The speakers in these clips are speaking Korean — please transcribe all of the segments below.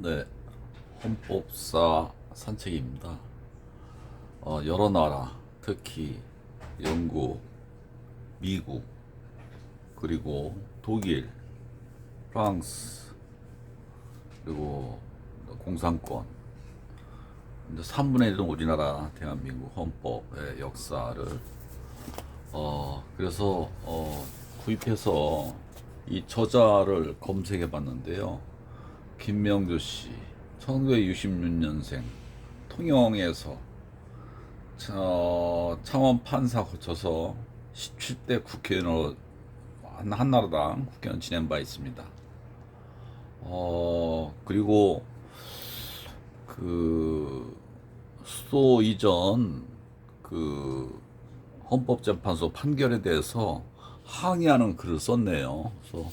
네, 헌법사 산책입니다. 어, 여러 나라, 특히 영국, 미국, 그리고 독일, 프랑스, 그리고 공산권, 이제 3분의 1은 우리나라 대한민국 헌법의 역사를 어 그래서 어 구입해서 이 저자를 검색해 봤는데요. 김명주 씨, 1966년생, 통영에서 저 창원 판사 거쳐서 17대 국회의원으로 한- 한나라당 국회의원 지낸 바 있습니다. 어 그리고 그 수도 이전 그 헌법재판소 판결에 대해서 항의하는 글을 썼네요. 그래서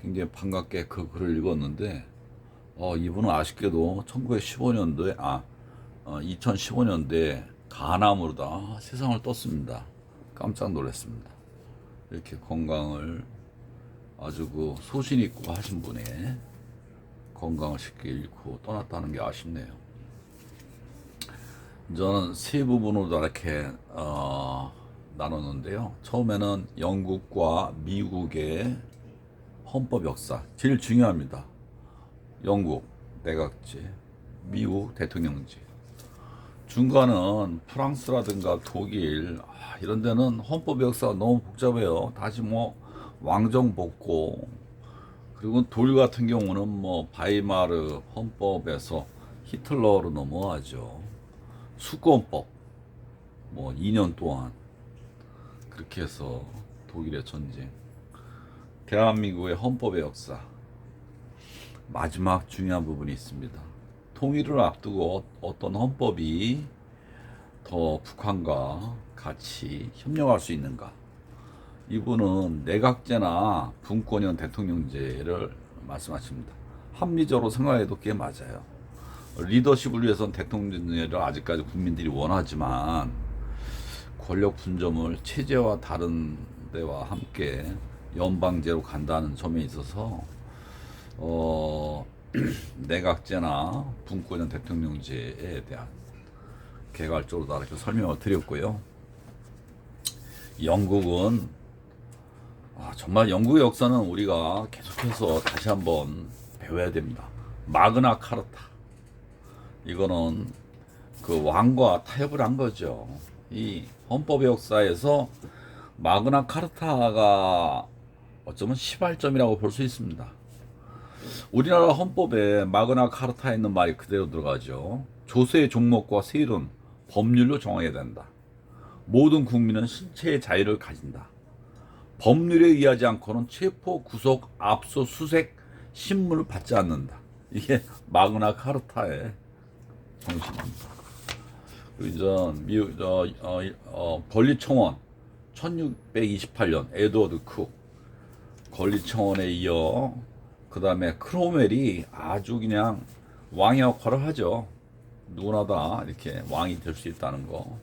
굉장히 반갑게 그 글을 읽었는데 어, 이분은 아쉽게도 1915년도에 아 어, 2015년도에 간암으로 다 세상을 떴습니다. 깜짝 놀랐습니다. 이렇게 건강을 아주 그 소신 있고 하신 분의 건강을 쉽게 잃고 떠났다는 게 아쉽네요. 저는 세 부분으로 이렇게 어, 나눴는데요. 처음에는 영국과 미국의 헌법 역사 제일 중요합니다. 영국 내각제, 미국 대통령제. 중간은 프랑스라든가 독일 아, 이런 데는 헌법 역사가 너무 복잡해요. 다시 뭐 왕정 복고 그리고 독일 같은 경우는 뭐 바이마르 헌법에서 히틀러로 넘어가죠. 수권법 뭐 2년 동안 그렇게 해서 독일의 전쟁 대한민국의 헌법의 역사 마지막 중요한 부분이 있습니다. 통일을 앞두고 어- 어떤 헌법이 더 북한과 같이 협력할 수 있는가? 이분은 내각제나 분권형 대통령제를 말씀하십니다. 합리적으로 생각해도 꽤 맞아요. 리더십을 위해서는 대통령제를 아직까지 국민들이 원하지만 권력 분점을 체제와 다른 데와 함께 연방제로 간다는 점에 있어서 어, 내각제나 분권형 대통령제에 대한 개괄적으로 다 이렇게 설명을 드렸고요. 영국은 아, 정말 영국의 역사는 우리가 계속해서 다시 한번 배워야 됩니다. 마그나 카르타. 이거는 그 왕과 타협을 한 거죠. 이 헌법의 역사에서 마그나 카르타가 어쩌면 시발점이라고 볼 수 있습니다. 우리나라 헌법에 마그나 카르타에 있는 말이 그대로 들어가죠. 조세의 종목과 세율은 법률로 정해야 된다. 모든 국민은 신체의 자유를 가진다. 법률에 의하지 않고는 체포, 구속, 압수, 수색, 신문을 받지 않는다. 이게 마그나 카르타의 정신입니다. 그리고 저 미국 저 어, 어, 권리청원 1628년 에드워드 쿡 권리청원에 이어 그 다음에 크로멜이 아주 그냥 왕의 역할을 하죠. 누구나 다 이렇게 왕이 될 수 있다는 거.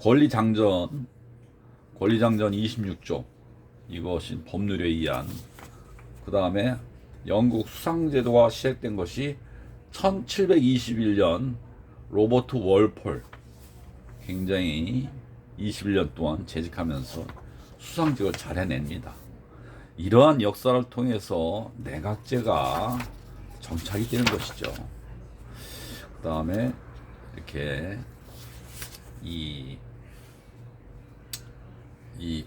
권리장전, 권리장전 26조. 이것이 법률에 의한. 그 다음에 영국 수상제도가 시작된 것이 1721년 로버트 월폴. 굉장히 21년 동안 재직하면서 수상직을 잘 해냅니다. 이러한 역사를 통해서 내각제가 정착이 되는 것이죠. 그 다음에 이렇게 이, 이,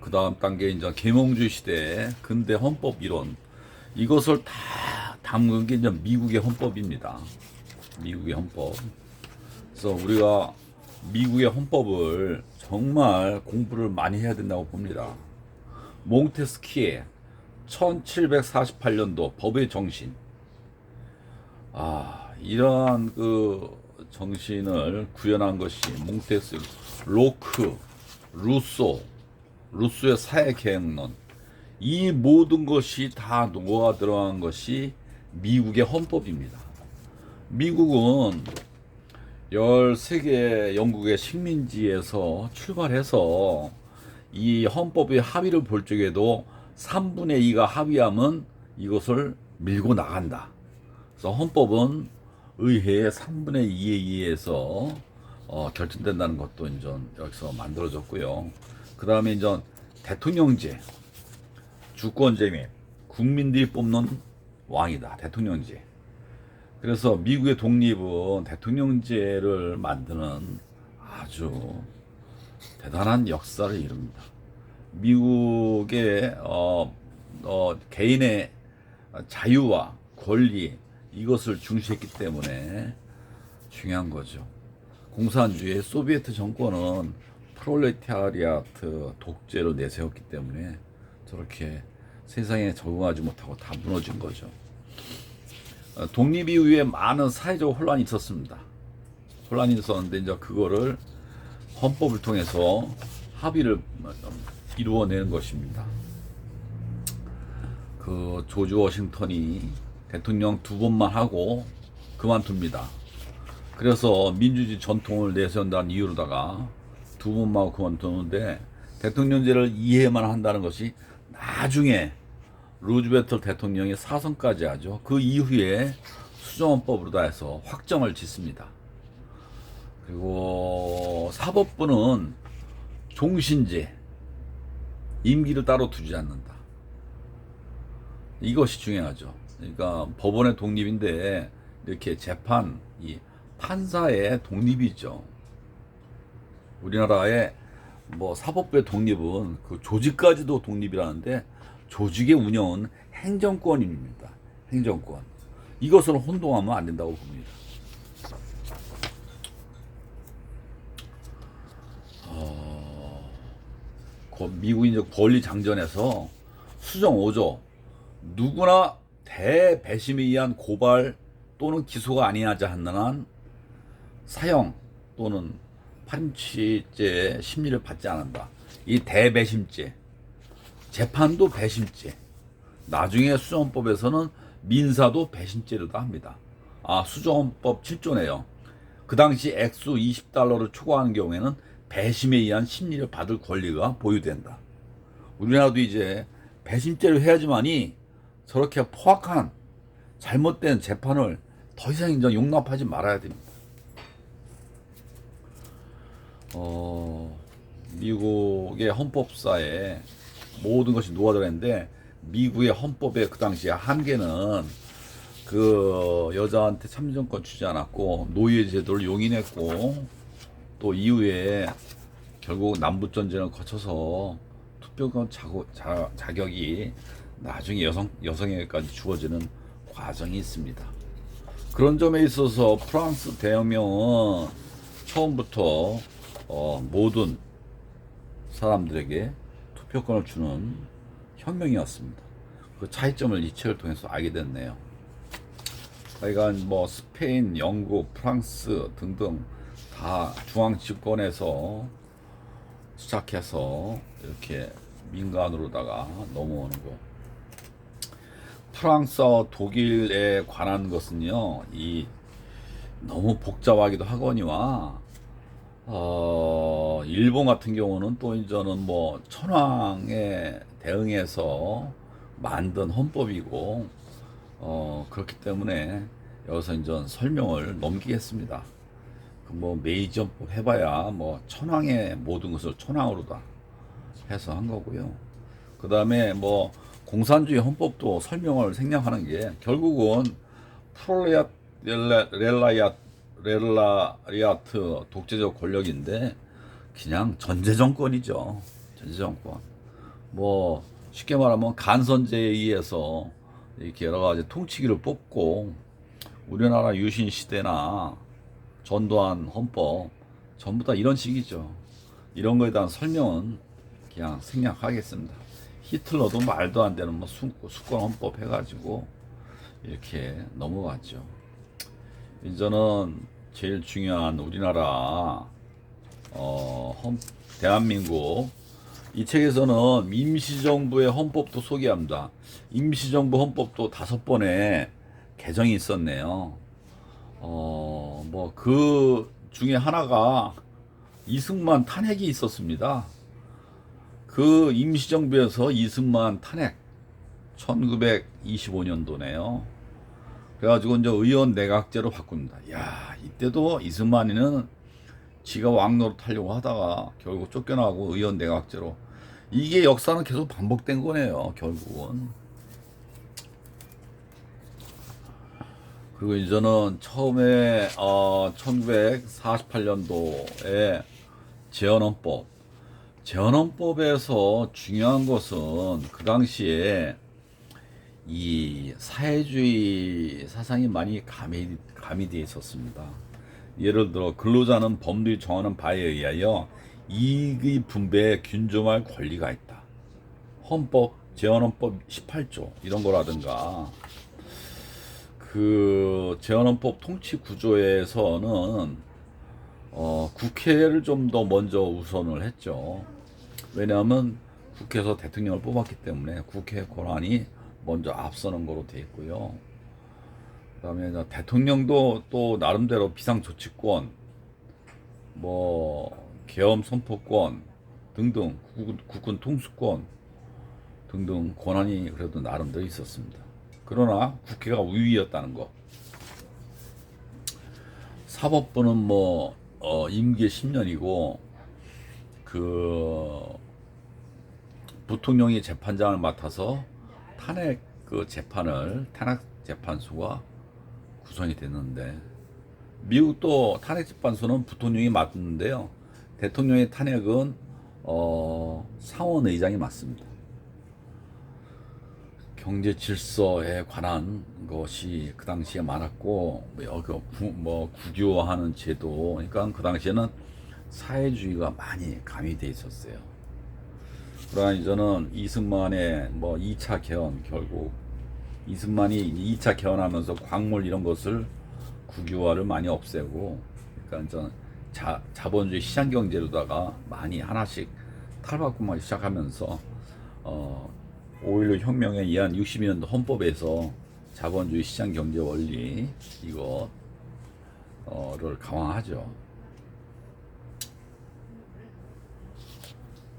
그 다음 단계 이제 계몽주의 시대 근대 헌법 이론 이것을 다 담은 게 이제 미국의 헌법입니다. 미국의 헌법. 그래서 우리가 미국의 헌법을 정말 공부를 많이 해야 된다고 봅니다. 몽테스키에 1748년도 법의 정신. 아, 이러한 그 정신을 구현한 것이 몽테스, 로크, 루소, 루소의 사회계획론. 이 모든 것이 다 녹아 들어간 것이 미국의 헌법입니다. 미국은 13개 영국의 식민지에서 출발해서 이 헌법의 합의를 볼 적에도 3분의 2가 합의하면 이것을 밀고 나간다. 그래서 헌법은 의회의 3분의 2에 의해서 어, 결정된다는 것도 이제 여기서 만들어졌고요. 그 다음에 이제 대통령제, 주권제 및 국민들이 뽑는 왕이다. 대통령제. 그래서 미국의 독립은 대통령제를 만드는 아주 대단한 역사를 이룹니다. 미국의 어, 어, 개인의 자유와 권리 이것을 중시했기 때문에 중요한 거죠. 공산주의 소비에트 정권은 프롤레타리아트 독재를 내세웠기 때문에 저렇게 세상에 적응하지 못하고 다 무너진 거죠. 어, 독립 이후에 많은 사회적 혼란이 있었습니다. 혼란이 있었는데 이제 그거를 헌법을 통해서 합의를 이루어내는 것입니다. 그 조지 워싱턴이 대통령 두 번만 하고 그만둡니다. 그래서 민주주의 전통을 내세운다는 이유로다가 두 번만 그만두는데 대통령제를 이해만 한다는 것이 나중에 루즈베트 대통령이 사선까지 하죠. 그 이후에 수정헌법으로 다 해서 확정을 짓습니다. 그리고 사법부는 종신제, 임기를 따로 두지 않는다. 이것이 중요하죠. 그러니까 법원의 독립인데 이렇게 재판, 이 판사의 독립이 있죠. 우리나라의 뭐 사법부의 독립은 그 조직까지도 독립이라는데 조직의 운영은 행정권입니다. 행정권. 이것을 혼동하면 안 된다고 봅니다. 어, 그 이제 권리 장전에서 수정 5조 누구나 대배심에 의한 고발 또는 기소가 아니하자 하는 한 사형 또는 파림치죄 심리를 받지 않는다. 이 대배심죄 재판도 배심죄. 나중에 수정헌법에서는 민사도 배심죄로다 합니다. 아, 수정헌법 7조네요. 그 당시 액수 20달러를 초과하는 경우에는 배심에 의한 심리를 받을 권리가 보유된다. 우리나라도 이제 배심죄를 해야지만이 저렇게 포악한 잘못된 재판을 더 이상 인정 용납하지 말아야 됩니다. 어, 미국의 헌법사에 모든 것이 놓아들어 있는데 미국의 헌법의 그 당시에 한계는 그 여자한테 참정권 주지 않았고 노예 제도를 용인했고 또 이후에 결국 남북 전쟁을 거쳐서 투표권 자고, 자, 자격이 나중에 여성 여성에게까지 주어지는 과정이 있습니다. 그런 점에 있어서 프랑스 대혁명은 처음부터 어, 모든 사람들에게 투표권을 주는 혁명이었습니다. 그 차이점을 이 책을 통해서 알게 됐네요. 그러니까 뭐 스페인, 영국, 프랑스 등등 다 중앙 집권에서 시작해서 이렇게 민간으로다가 넘어오는 거. 프랑스와 독일에 관한 것은요, 이 너무 복잡하기도 하거니와 어, 일본 같은 경우는 또 이제는 뭐 천황에 대응해서 만든 헌법이고 어, 그렇기 때문에 여기서 이제 설명을 넘기겠습니다. 그뭐 메이지 헌법 해봐야 뭐 천황의 모든 것을 천황으로 다 해서 한 거고요. 그 다음에 뭐 공산주의 헌법도 설명을 생략하는 게 결국은 프롤레아 렐라야 렐라리아트 독재적 권력인데 그냥 전제 정권이죠. 전제 정권. 뭐 쉽게 말하면 간선제에 의해서 이렇게 여러 가지 통치기를 뽑고 우리나라 유신 시대나 전두환 헌법 전부 다 이런 식이죠. 이런 거에 대한 설명은 그냥 생략하겠습니다. 히틀러도 말도 안 되는 뭐 수권 헌법 해가지고 이렇게 넘어갔죠. 이제는 제일 중요한 우리나라 어, 헌, 대한민국 이 책에서는 임시정부의 헌법도 소개합니다. 임시정부 헌법도 다섯 번의 개정이 있었네요. 어, 뭐 그 중에 하나가 이승만 탄핵이 있었습니다. 그 임시정부에서 이승만 탄핵 1925년도네요. 그래가지고 이제 의원 내각제로 바꿉니다. 야 이때도 이승만이는 지가 왕노로 타려고 하다가 결국 쫓겨나고 의원 내각제로 이게 역사는 계속 반복된 거네요. 결국은. 그리고 이제는 처음에 어 1948년도에 재헌헌법 재헌헌법에서 중요한 것은 그 당시에 이 사회주의 사상이 많이 가미 가미되어 있었습니다. 예를 들어 근로자는 법률이 정하는 바에 의하여 이익의 분배에 균점할 권리가 있다. 헌법 재헌헌법 18조 이런 거라든가 그 재헌헌법 통치 구조에서는 어, 국회를 좀 더 먼저 우선을 했죠. 왜냐하면 국회에서 대통령을 뽑았기 때문에 국회 권한이 먼저 앞서는 거로 돼 있고요. 그다음에 대통령도 또 나름대로 비상조치권, 뭐 계엄 선포권 등등 국군, 국군 통수권 등등 권한이 그래도 나름대로 있었습니다. 그러나 국회가 우위였다는 거. 사법부는 뭐 어, 임기 10년이고 그 부통령이 재판장을 맡아서 탄핵 그 재판을 탄핵 재판소가 구성이 됐는데 미국도 탄핵 재판소는 부통령이 맡는데요. 대통령의 탄핵은 어, 상원 의장이 맡습니다. 경제 질서에 관한 것이 그 당시에 많았고 뭐 구, 뭐 국유화하는 제도 그러니까 그 당시에는 사회주의가 많이 가미돼 있었어요. 그러나 이제는 이승만의 뭐 2차 개헌 결국 이승만이 2차 개헌하면서 광물 이런 것을 국유화를 많이 없애고 그러니까 이제 자, 자본주의 시장 경제로다가 많이 하나씩 탈바꿈하기 시작하면서 어, 5.16 혁명에 의한 60년도 헌법에서 자본주의 시장 경제 원리 이거를 강화하죠.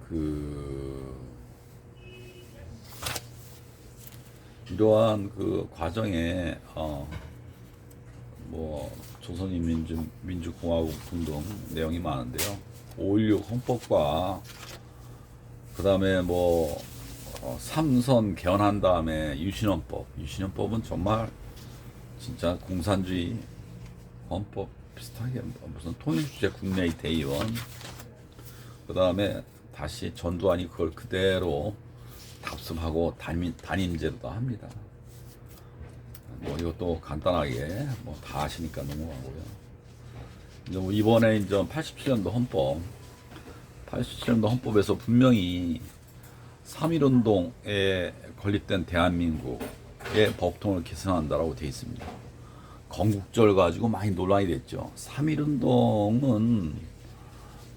그 이러한 그 과정에 어 뭐 조선인민주 민주공화국 등등 내용이 많은데요. 5.16 헌법과 그 다음에 뭐 어, 삼선 개헌한 다음에 유신헌법. 유신헌법은 정말 진짜 공산주의 헌법 비슷하게 무슨 통일주제 국내의 대의원. 그 다음에 다시 전두환이 그걸 그대로 답습하고 단임, 단임제로도 합니다. 뭐 이것도 간단하게 뭐 다 아시니까 넘어가고요. 이제 뭐 이번에 이제 87년도 헌법, 87년도 헌법에서 분명히 3.1운동에 건립된 대한민국의 법통을 개선한다라고 되어 있습니다. 건국절 가지고 많이 논란이 됐죠. 3.1운동은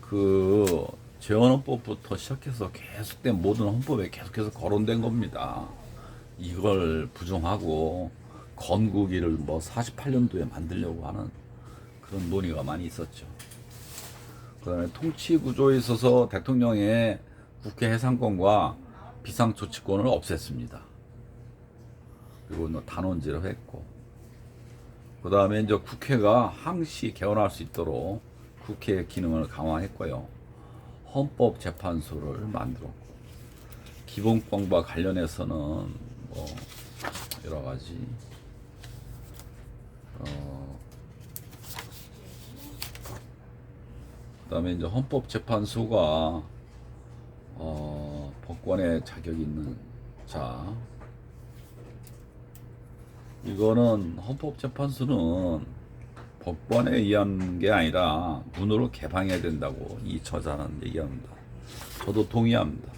그 재헌헌법부터 시작해서 계속된 모든 헌법에 계속해서 거론된 겁니다. 이걸 부정하고 건국일을 뭐 48년도에 만들려고 하는 그런 논의가 많이 있었죠. 그 다음에 통치 구조에 있어서 대통령의 국회 해상권과 비상조치권을 없앴습니다. 그리고 뭐 단원제로 했고, 그 다음에 이제 국회가 항시 개헌할 수 있도록 국회의 기능을 강화했고요. 헌법재판소를 만들었고, 기본권과 관련해서는 뭐 여러 가지 어, 그다음에 이제 헌법재판소가 어, 법관의 자격이 있는 자 이거는 헌법재판소는 법관에 의한 게 아니라 문으로 개방해야 된다고 이 저자는 얘기합니다. 저도 동의합니다.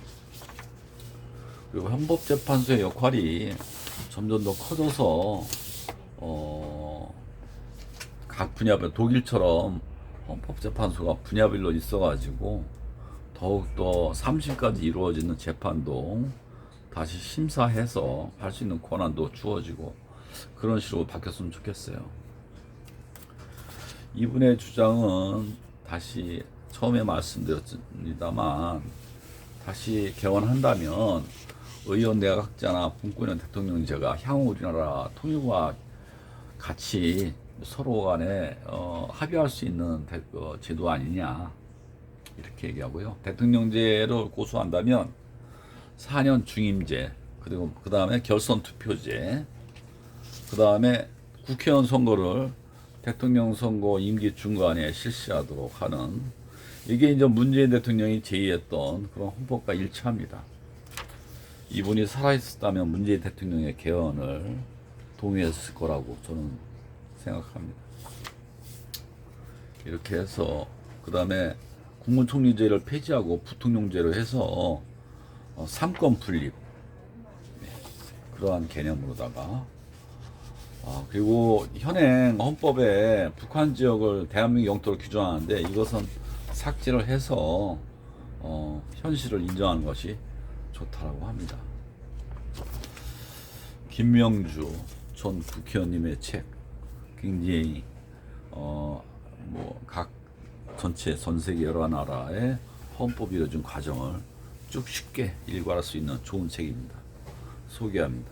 그리고 헌법재판소의 역할이 점점 더 커져서 어, 각 분야별 독일처럼 헌법재판소가 분야별로 있어가지고 더욱더 3심까지 이루어지는 재판도 다시 심사해서 할 수 있는 권한도 주어지고 그런 식으로 바뀌었으면 좋겠어요. 이분의 주장은 다시 처음에 말씀드렸습니다만 다시 개헌한다면 의원 내각제나 분권형 대통령제가 향후 우리나라 통일과 같이 서로 간에 어, 합의할 수 있는 대- 어, 제도 아니냐 이렇게 얘기하고요. 대통령제를 고수한다면 4년 중임제 그리고 그 다음에 결선 투표제 그 다음에 국회의원 선거를 대통령 선거 임기 중간에 실시하도록 하는 이게 이제 문재인 대통령이 제의했던 그런 헌법과 일치합니다. 이분이 살아있었다면 문재인 대통령의 개헌을 동의했을 거라고 저는 생각합니다. 이렇게 해서 그 다음에 국무총리제를 폐지하고 부통령제로 해서 어, 삼권 분립 네, 그러한 개념으로다가 아, 그리고 현행 헌법에 북한 지역을 대한민국 영토로 규정하는데 이것은 삭제를 해서 어, 현실을 인정하는 것이 좋다라고 합니다. 김명주 전 국회의원님의 책 굉장히 어, 어뭐각 전체 전 세계 여러 나라의 헌법 이루어진 과정을 쭉 쉽게 일괄할 수 있는 좋은 책입니다. 소개합니다.